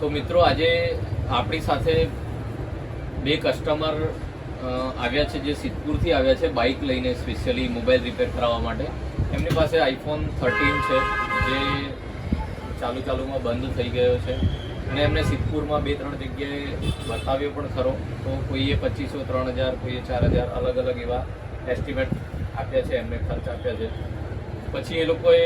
તો મિત્રો, આજે આપણી સાથે બે કસ્ટમર આવ્યા છે જે સિદ્ધપુરથી આવ્યા છે બાઇક લઈને સ્પેશિયલી મોબાઈલ રિપેર કરાવવા માટે. એમની પાસે આઈફોન થર્ટીન છે, જે ચાલુ ચાલુમાં બંધ થઈ ગયો છે. અને એમને સિદ્ધપુરમાં બે ત્રણ જગ્યાએ બતાવ્યો પણ ખરો. તો કોઈએ પચીસો, ત્રણ હજાર, કોઈએ ચાર હજાર, અલગ અલગ એવા એસ્ટિમેટ આપ્યા છે, એમને ખર્ચ આપ્યા છે. પછી એ લોકોએ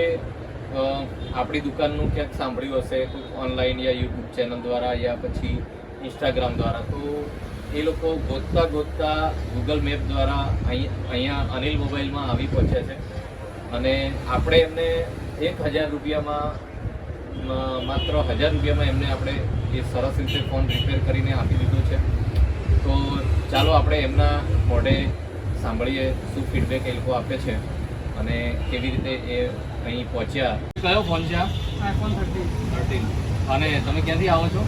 આપણી દુકાનનું ક્યાંક સાંભળ્યું હશે ઓનલાઈન યા યુટ્યુબ ચેનલ દ્વારા યા પછી ઇન્સ્ટાગ્રામ દ્વારા. તો એ લોકો ગોતતા ગોતતા ગૂગલ મેપ દ્વારા અહીં, અહીંયા અનિલ મોબાઈલમાં આવી પહોંચ્યા છે. અને આપણે એમને એક હજાર રૂપિયામાં માત્ર હજાર રૂપિયામાં એમને આપણે એ સરસ રીતે ફોન રિપેર કરીને આપી દીધો છે. તો ચાલો આપણે એમના મોઢે સાંભળીએ, શું ફીડબેક એ લોકો આપે છે. અને કેવી રીતે એ અહીં પહોંચ્યા? કયો ફોન છે આઈફોન થર્ટી થર્ટીન અને તમે ક્યાંથી આવો છો?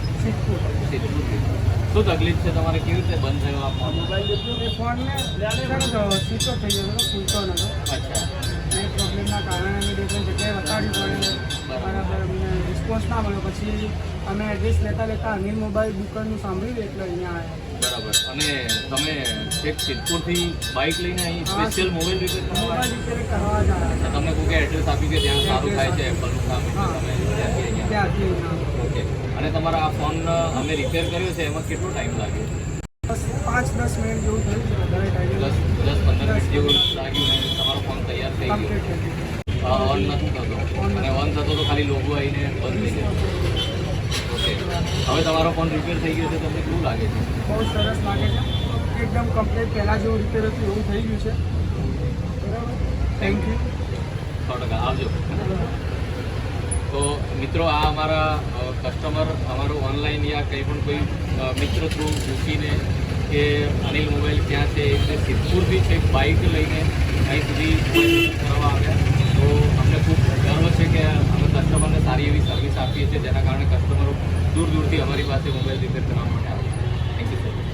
શું તકલીફ છે તમારે? કેવી રીતે બંધ થયો આ phone mobile sir switch off થઈ ગયો હતો ખુલતો નહોતો અચ્છા. એ પ્રોબ્લેમના કારણે અમે બે ત્રણ જગ્યાએ વટાડ્યું પડે બરાબર. અમને રિસ્પોન્સ ના મળ્યો. પછી અમે એડ્રેસ લેતા લેતા અનિલ મોબાઈલ બુકરનું સાંભળ્યું એટલે અહીંયા આવ્યા. અને તમે એક સિદ્ધપુરથી બાઇક લઈને અહીં. સ્પેશિયલ મોબાઈલ રિપેર કરવા તમને કોઈ એડ્રેસ આપ્યું કે ત્યાં સારું થાય છે એપલનું કામ તમે ઓકે. અને તમારા આ ફોન અમે રિપેર કર્યો છે એમાં કેટલો ટાઈમ લાગ્યો? પાંચ દસ મિનિટ જેવું થયું છે વધારે ટાઈમ દસ દસ પંદર મિનિટ જેવું લાગ્યું તમારો ફોન તૈયાર થઈ ગયો. ગયું. ઓન નથી થતો. અને ઓન થતો તો ખાલી લોગો આવીને બંધ થઈ જાય ઓકે હવે તમારો ફોન રિપેર થઈ ગયો છે તમને કેવું લાગે છે? બહુ સરસ લાગે છે. એકદમ કમ્પ્લીટ પહેલાં જેવું રિપેર હતું એવું થઈ ગયું છે. બરાબર થેન્ક યુ સો ટકા. આવજો. તો મિત્રો આ અમારા કસ્ટમર અમારું ઓનલાઈન યા કંઈ પણ કોઈ મિત્ર થ્રુ મૂકીને કે અનિલ મોબાઈલ ક્યાં છે એટલે સિદ્ધપુરથી છે બાઇક લઈને અહીં સુધી કરવા આવ્યા. તો દૂર દૂરથી અમારી પાસે મોબાઈલ રિપેર કરવા માટે આવે છે. Thank you sir